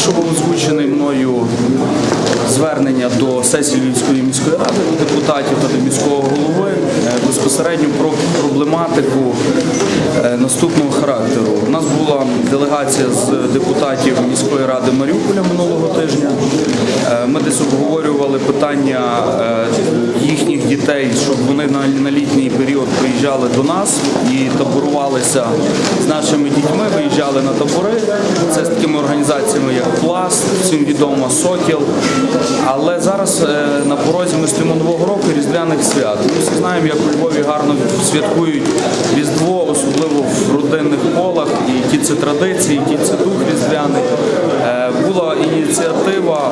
Також був озвучений мною звернення до сесії Львівської міської ради, до депутатів та до міського голови е, безпосередньо про проблематику е, наступного характеру. У нас була делегація з депутатів міської ради Маріуполя минулого тижня. Е, Ми десь обговорювали питання дітей, щоб вони на, на літній період приїжджали до нас і таборувалися з нашими дітьми, виїжджали на табори. Це з такими організаціями, як Пласт, всім відомо Сокіл. Але зараз е, на порозі ми стоїмо нового року різдвяних свят. Ми всі знаємо, як у Львові гарно святкують Різдво, особливо в родинних колах, і ті це традиції, і ті це дух різдвяний. Е, Була ініціатива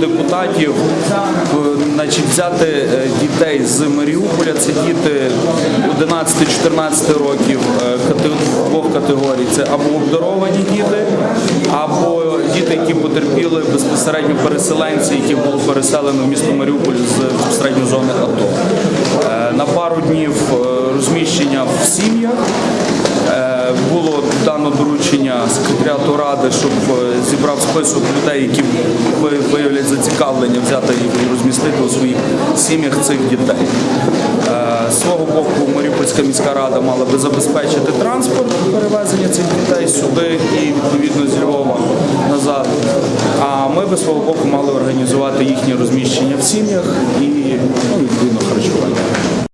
депутатів е, значить, взяти е, дітей з Маріуполя. Це діти 11-14 років е, двох категорій. Це або обдаровані діти, або діти, які потерпіли безпосередньо переселенці, які були переселені в місто Маріуполь з безпосередньо зони АТО. На пару днів розміщення в сім'ях. Дано доручення секретаріату ради, щоб е, зібрав список людей, які виявлять зацікавлення взяти і розмістити у своїх сім'ях цих дітей. Е, З свого боку, Маріупольська міська рада мала би забезпечити транспорт перевезення цих дітей сюди і відповідно з Львова назад. А ми би свого боку мали організувати їхнє розміщення в сім'ях і ну.